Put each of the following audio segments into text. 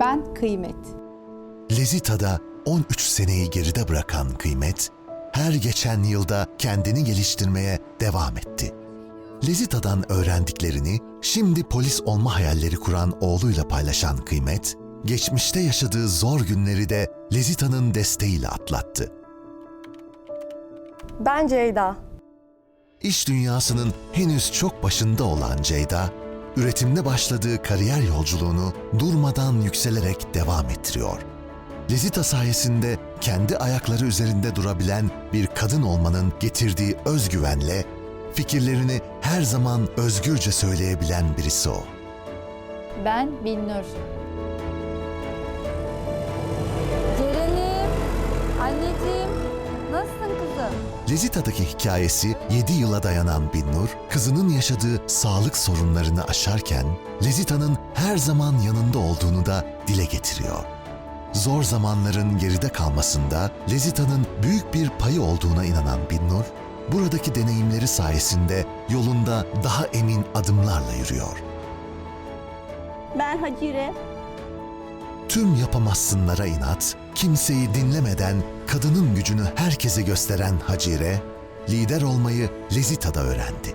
Ben kıymet. Lezita'da 13 seneyi geride bırakan Kıymet, her geçen yılda kendini geliştirmeye devam etti. Lezita'dan öğrendiklerini şimdi polis olma hayalleri kuran oğluyla paylaşan Kıymet, geçmişte yaşadığı zor günleri de Lezita'nın desteğiyle atlattı. Ben Ceyda. İş dünyasının henüz çok başında olan Ceyda, üretimde başladığı kariyer yolculuğunu durmadan yükselerek devam ettiriyor. Lezita sayesinde kendi ayakları üzerinde durabilen bir kadın olmanın getirdiği özgüvenle fikirlerini her zaman özgürce söyleyebilen birisi o. Ben Binnur. Kızım? Lezita'daki hikayesi 7 yıla dayanan Binnur, kızının yaşadığı sağlık sorunlarını aşarken Lezita'nın her zaman yanında olduğunu da dile getiriyor. Zor zamanların geride kalmasında Lezita'nın büyük bir payı olduğuna inanan Binnur, buradaki deneyimleri sayesinde yolunda daha emin adımlarla yürüyor. Ben Hacire. Tüm yapamazsınlara inat, kimseyi dinlemeden kadının gücünü herkese gösteren Hacire, lider olmayı Lezita'da öğrendi.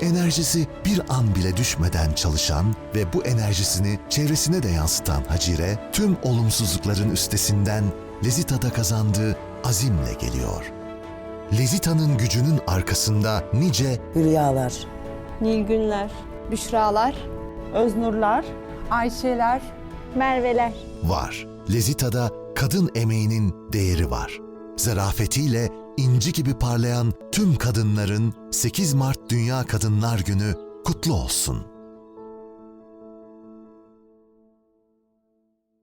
Enerjisi bir an bile düşmeden çalışan ve bu enerjisini çevresine de yansıtan Hacire, tüm olumsuzlukların üstesinden Lezita'da kazandığı azimle geliyor. Lezita'nın gücünün arkasında nice Hülyalar, Nilgünler. Büşralar. Öznurlar. Ayşeler, Merveler. var. Lezita'da kadın emeğinin değeri var. Zarafetiyle inci gibi parlayan tüm kadınların 8 Mart Dünya Kadınlar Günü kutlu olsun.